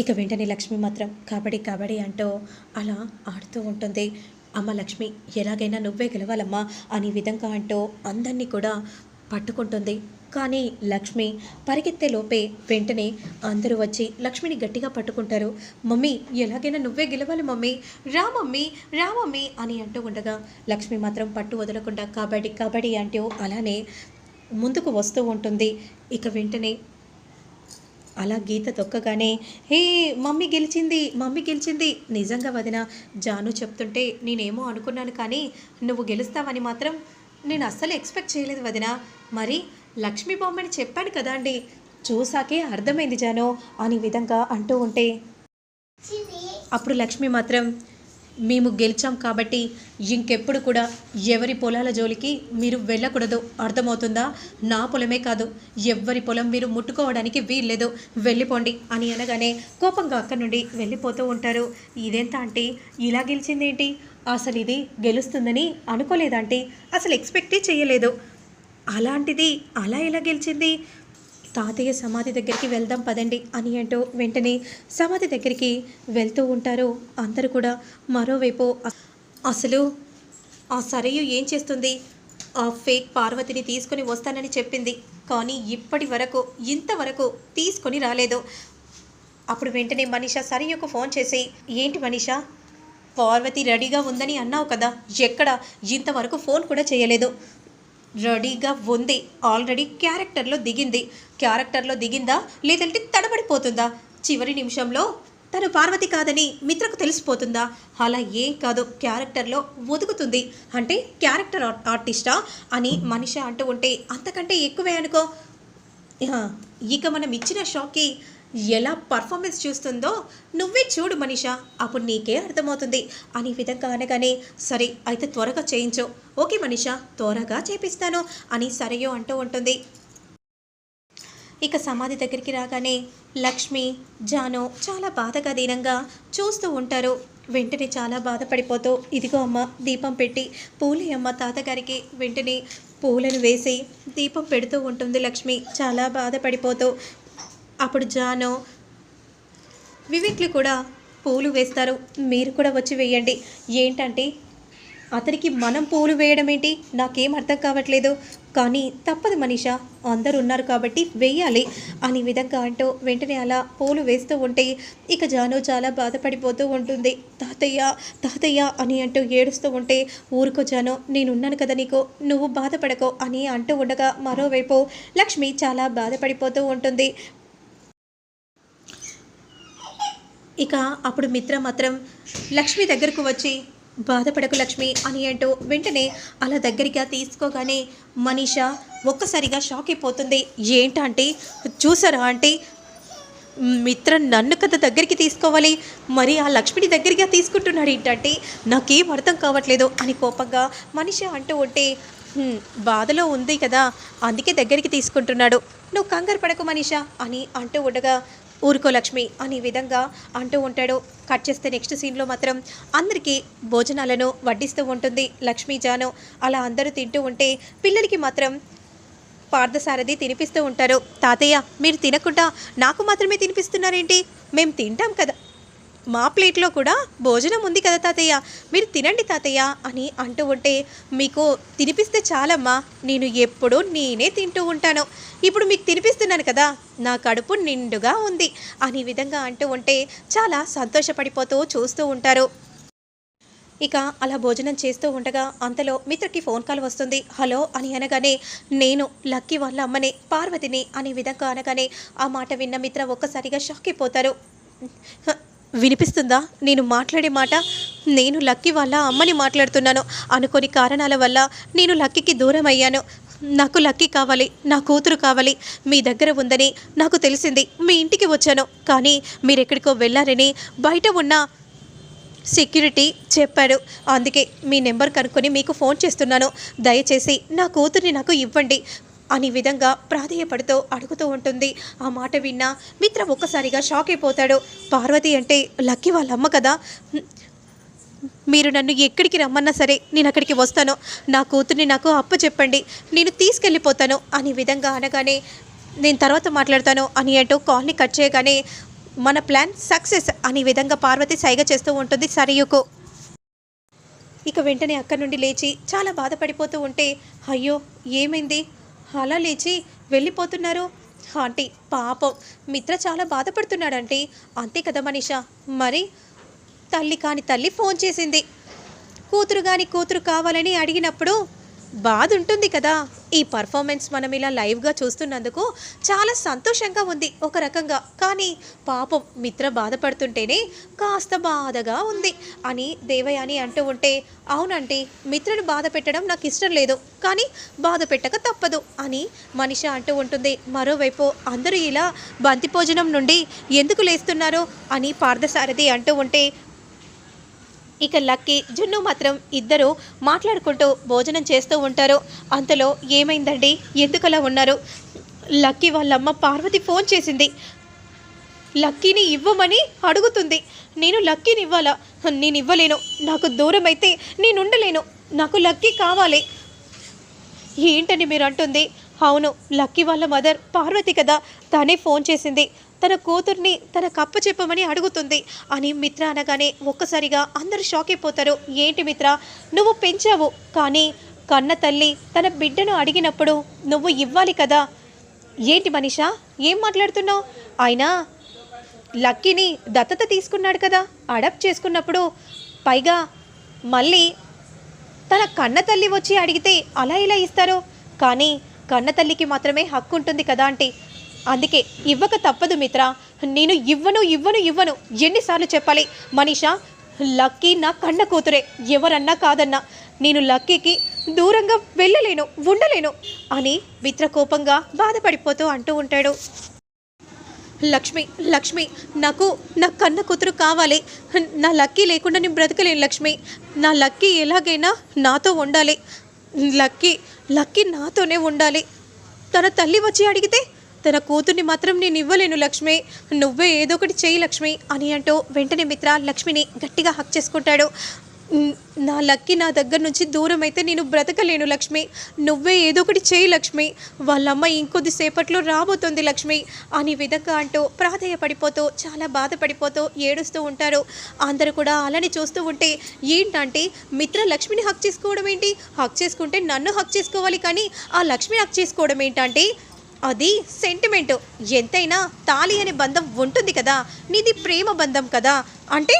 ఇక వెంటనే లక్ష్మి మాత్రం కబడ్డీ కబడ్డీ అంటూ అలా ఆడుతూ ఉంటుంది. అమ్మ లక్ష్మి ఎలాగైనా నువ్వే గెలవాలమ్మా అనే విధంగా అంటూ అందరినీ కూడా పట్టుకుంటుంది. కానీ లక్ష్మి పరిగెత్తే లోపే వెంటనే అందరూ వచ్చి లక్ష్మిని గట్టిగా పట్టుకుంటారు. మమ్మీ ఎలాగైనా నువ్వే గెలవాలి మమ్మీ. రా మమ్మీ రా మమ్మీ అని అంటూ ఉండగా లక్ష్మి మాత్రం పట్టు వదలకుండా కబడ్డీ కబడ్డీ అంటూ అలానే ముందుకు వస్తూ ఉంటుంది. ఇక వెంటనే అలా గీత తొక్కగానే హే మమ్మీ గెలిచింది మమ్మీ గెలిచింది. నిజంగా వదిన జాను చెప్తుంటే నేనేమో అనుకున్నాను కానీ నువ్వు గెలుస్తావని మాత్రం నేను అస్సలు ఎక్స్పెక్ట్ చేయలేదు వదిన. మరి లక్ష్మీ బొమ్మని చెప్పాను కదా అండి. చూసాకే అర్థమైంది జాను అని విధంగా అంటూ ఉంటే అప్పుడు లక్ష్మి మాత్రం మేము గెలిచాం కాబట్టి ఇంకెప్పుడు కూడా ఎవరి పొలాల జోలికి మీరు వెళ్ళకూడదు. అర్థమవుతుందా? నా పొలమే కాదు. ఎవరి పొలం మీరు ముట్టుకోవడానికి వీల్లేదు. వెళ్ళిపోండి అని అనగానే కోపంగా అక్కడి నుండి వెళ్ళిపోతూ ఉంటారు. ఇదేంతా అంటే ఇలా గెలిచిందేంటి అసలు ఇది గెలుస్తుందని అనుకోలేదంటే అసలు ఎక్స్పెక్టే చేయలేదు. అలాంటిది అలా ఎలా గెలిచింది? తాతయ్య సమాధి దగ్గరికి వెళ్దాం పదండి అని అంటూ వెంటనే సమాధి దగ్గరికి వెళ్తూ ఉంటారు. అందరూ కూడా మరోవైపు అసలు ఆ సరయు ఏం చేస్తుంది? ఆ ఫేక్ పార్వతిని తీసుకొని వస్తానని చెప్పింది. కానీ ఇప్పటి వరకు ఇంతవరకు తీసుకొని రాలేదు. అప్పుడు వెంటనే మనీషా సరయ్యకు ఫోన్ చేసి ఏంటి మనీషా? పార్వతి రెడీగా ఉందని అన్నావు కదా? ఎక్కడ? ఇంతవరకు ఫోన్ కూడా చేయలేదు. రెడీగా ఉంది. ఆల్రెడీ క్యారెక్టర్లో దిగింది. క్యారెక్టర్లో దిగిందా? లేదంటే తడబడిపోతుందా? చివరి నిమిషంలో తను పార్వతి కాదని మిత్రకు తెలిసిపోతుందా? అలా ఏం కాదు. క్యారెక్టర్లో ఒదుగుతుంది. అంటే క్యారెక్టర్ ఆర్- ఆర్టిస్టా అని మనిషి అంటూ ఉంటే అంతకంటే ఎక్కువే అనుకో. ఇక మనం ఇచ్చిన షాక్కి ఎలా పర్ఫార్మెన్స్ చూస్తుందో నువ్వే చూడు మనీషా అప్పుడు నీకే అర్థమవుతుంది. అనే విధంగా అనగానే సరే అయితే త్వరగా చేయించు. ఓకే మనీషా త్వరగా చేపిస్తాను అని సరయో అంటూ ఉంటుంది. ఇక సమాధి దగ్గరికి రాగానే లక్ష్మి జాను చాలా బాధగా దీనంగా చూస్తూ ఉంటారు. వెంటనే చాలా బాధపడిపోతూ ఇదిగో అమ్మ దీపం పెట్టి పూలి అమ్మ తాతగారికి వెంటనే పూలను వేసి దీపం పెడుతూ ఉంటుంది లక్ష్మి. చాలా బాధపడిపోతూ అప్పుడు జాను వివేక్లు కూడా పూలు వేస్తారు. మీరు కూడా వచ్చి వేయండి. ఏంటంటే అతనికి మనం పూలు వేయడం ఏంటి? నాకేం అర్థం కావట్లేదు. కానీ తప్పదు మనీషా అందరు ఉన్నారు కాబట్టి వేయాలి. అనే విధంగా అంటూ వెంటనే అలా పూలు వేస్తూ ఉంటే ఇక జాను చాలా బాధపడిపోతూ ఉంటుంది. తాతయ్య తాతయ్య అని అంటూ ఏడుస్తూ ఉంటే ఊరుకో జాను నేనున్నాను కదా నీకు నువ్వు బాధపడకో అని అంటూ ఉండగా మరోవైపు లక్ష్మి చాలా బాధపడిపోతూ ఉంటుంది. ఇక అప్పుడు మిత్ర మాత్రం లక్ష్మి దగ్గరకు వచ్చి బాధపడకు లక్ష్మి అని అంటూ వెంటనే అలా దగ్గరగా తీసుకోగానే మనీషా ఒక్కసారిగా షాక్ అయిపోతుంది. ఏంటంటే? చూసారా అంటే మిత్ర నన్ను కదా దగ్గరికి తీసుకోవాలి. మరి ఆ లక్ష్మిని దగ్గరగా తీసుకుంటున్నాడు ఏంటంటే? నాకేం అర్థం కావట్లేదు అని కోపంగా మనిషి అంటూ ఉంటే బాధలో ఉంది కదా అందుకే దగ్గరికి తీసుకుంటున్నాడు. నువ్వు కంగారు పడకు మనీషా అని అంటూ ఉండగా ఊరుకో లక్ష్మి అనే విధంగా అంటూ ఉంటాడు. కట్ చేస్తే నెక్స్ట్ సీన్లో మాత్రం అందరికీ భోజనాలను వడ్డిస్తూ ఉంటుంది లక్ష్మీ జాను. అలా అందరూ తింటూ ఉంటే పిల్లలకి మాత్రం పార్థసారథి తినిపిస్తూ ఉంటారు. తాతయ్య మీరు తినకుండా నాకు మాత్రమే తినిపిస్తున్నారేంటి? మేము తింటాం కదా. మా ప్లేట్లో కూడా భోజనం ఉంది కదా తాతయ్య. మీరు తినండి తాతయ్య అని అంటూ ఉంటే మీకు తినిపిస్తే చాలమ్మా. నేను ఎప్పుడూ నేనే తింటూ ఉంటాను. ఇప్పుడు మీకు తినిపిస్తున్నాను కదా. నా కడుపు నిండుగా ఉంది అని విధంగా అంటూ ఉంటే చాలా సంతోషపడిపోతూ చూస్తూ ఉంటారు. ఇక అలా భోజనం చేస్తూ ఉండగా అంతలో మిత్రకి ఫోన్ కాల్ వస్తుంది. హలో అని అనగానే నేను లక్కీ వాళ్ళ అమ్మనే పార్వతిని అనే విధంగా అనగానే ఆ మాట విన్న మిత్ర ఒక్కసారిగా షాక్ అయిపోతారు. వినిపిస్తుందా? నేను మాట్లాడే మాట? నేను లక్కీ వాళ్ళ అమ్మని మాట్లాడుతున్నాను. అనుకోని కారణాల వల్ల నేను లక్కీకి దూరం అయ్యాను. నాకు లక్కీ కావాలి నా కూతురు కావాలి. మీ దగ్గర ఉందని నాకు తెలిసింది. మీ ఇంటికి వచ్చాను. కానీ మీరెక్కడికో వెళ్ళారని బయట ఉన్న సెక్యూరిటీ చెప్పాడు. అందుకే మీ నెంబర్ కనుక్కొని మీకు ఫోన్ చేస్తున్నాను. దయచేసి నా కూతుర్ని నాకు ఇవ్వండి. అనే విధంగా ప్రాధేయపడుతూ అడుగుతూ ఉంటుంది. ఆ మాట విన్న మిత్ర ఒక్కసారిగా షాక్ అయిపోతాడు. పార్వతి అంటే లక్కీ వాళ్ళ అమ్మ కదా. మీరు నన్ను ఎక్కడికి రమ్మన్నా సరే నేను అక్కడికి వస్తాను. నా కూతుర్ని నాకు అప్ప చెప్పండి. నేను తీసుకెళ్ళిపోతాను అనే విధంగా అనగానే నేను తర్వాత మాట్లాడతాను అని అంటూ కాల్ని కట్ చేయగానే మన ప్లాన్ సక్సెస్ అనే విధంగా పార్వతి సైగ చేస్తూ ఉంటుంది సరియుకు. ఇక వెంటనే అక్కడి నుండి లేచి చాలా బాధపడిపోతూ ఉంటే అయ్యో ఏమైంది? అలా లేచి వెళ్ళిపోతున్నారు. ఆంటీ పాపం మిత్ర చాలా బాధపడుతున్నాడంటే. అంతే కదా మనీష? మరి తల్లి కాని తల్లి ఫోన్ చేసింది. కూతురు కాని కూతురు కావాలని అడిగినప్పుడు బాధ ఉంటుంది కదా. ఈ పర్ఫార్మెన్స్ మనం ఇలా లైవ్గా చూస్తున్నందుకు చాలా సంతోషంగా ఉంది ఒక రకంగా. కానీ పాపం మిత్ర బాధపడుతుంటేనే కాస్త బాధగా ఉంది అని దేవయాని అంటూ ఉంటే అవునంటే మిత్రను బాధ పెట్టడం నాకు ఇష్టం లేదు కానీ బాధ పెట్టక తప్పదు అని మనిష అంటూ ఉంటుంది. మరోవైపు అందరూ ఇలా బంతి భోజనం నుండి ఎందుకు లేస్తున్నారు అని పార్థసారథి అంటూ ఉంటే ఇక లక్కీ జున్ను మాత్రం ఇద్దరు మాట్లాడుకుంటూ భోజనం చేస్తూ ఉంటారు. అంతలో ఏమైందండి? ఎందుకలా ఉన్నారు? లక్కీ వాళ్ళమ్మ పార్వతి ఫోన్ చేసింది. లక్కీని ఇవ్వమని అడుగుతుంది. నేను లక్కీని ఇవ్వాలా? నేను ఇవ్వలేను నాకు దూరం అయితే నేను ఉండలేను నాకు లక్కీ కావాలి. ఏంటని మీరు అంటుంది. అవును లక్కీ వాళ్ళ మదర్ పార్వతి కదా తనే ఫోన్ చేసింది. తన కూతుర్ని తన కప్ప చెప్పమని అడుగుతుంది. అని మిత్ర అనగానే ఒక్కసారిగా అందరూ షాక్ అయిపోతారు. ఏంటి మిత్ర? నువ్వు పెంచావు. కానీ కన్న తల్లి తన బిడ్డను అడిగినప్పుడు నువ్వు ఇవ్వాలి కదా. ఏంటి మనిషా? ఏం మాట్లాడుతున్నావు? అయినా లక్కీని దత్తత తీసుకున్నాడు కదా. అడాప్ట్ చేసుకున్నప్పుడు పైగా మళ్ళీ తన కన్న తల్లి వచ్చి అడిగితే అలా ఇలా ఇస్తారు? కానీ కన్న తల్లికి మాత్రమే హక్కు ఉంటుంది కదా అంటే అందుకే ఇవ్వక తప్పదు మిత్ర. నేను ఇవ్వను ఇవ్వను ఇవ్వను. ఎన్నిసార్లు చెప్పాలి? మనీషా లక్కీ నా కన్న కూతురే. ఎవరన్నా కాదన్నా. నేను లక్కీకి దూరంగా వెళ్ళలేను ఉండలేను అని మిత్ర కోపంగా బాధపడిపోతూ అంటూ ఉంటాడు. లక్ష్మి లక్ష్మి నాకు నా కన్న కూతురు కావాలి. నా లక్కీ లేకుండా నేను బ్రతకలేను లక్ష్మి. నా లక్కీ ఎలాగైనా నాతో ఉండాలి. లక్కీ లక్కీ నాతోనే ఉండాలి. తన తల్లి వచ్చి అడిగితే తన కూతుర్ని మాత్రం నేను ఇవ్వలేను లక్ష్మి. నువ్వే ఏదో ఒకటి చేయి లక్ష్మి అని అంటూ వెంటనే మిత్ర లక్ష్మిని గట్టిగా హక్ చేసుకుంటాడు. నా లక్కి నా దగ్గర నుంచి దూరం అయితే నేను బ్రతకలేను లక్ష్మి. నువ్వే ఏదో ఒకటి చేయి లక్ష్మి. వాళ్ళమ్మ ఇంకొద్ది సేపట్లో రాబోతుంది లక్ష్మి అని విధంగా అంటూ ప్రాధేయపడిపోతూ చాలా బాధపడిపోతూ ఏడుస్తూ ఉంటారు. అందరూ కూడా అలానే చూస్తూ ఉంటే ఏంటంటే మిత్ర లక్ష్మిని హక్ చేసుకోవడం ఏంటి? హక్ చేసుకుంటే నన్ను హక్ చేసుకోవాలి కానీ ఆ లక్ష్మిని హక్ చేసుకోవడం ఏంటంటే అది సెంటిమెంట్ ఎంతైనా తాళి అనే బంధం ఉంటుంది కదా నీది ప్రేమ బంధం కదా. అంటే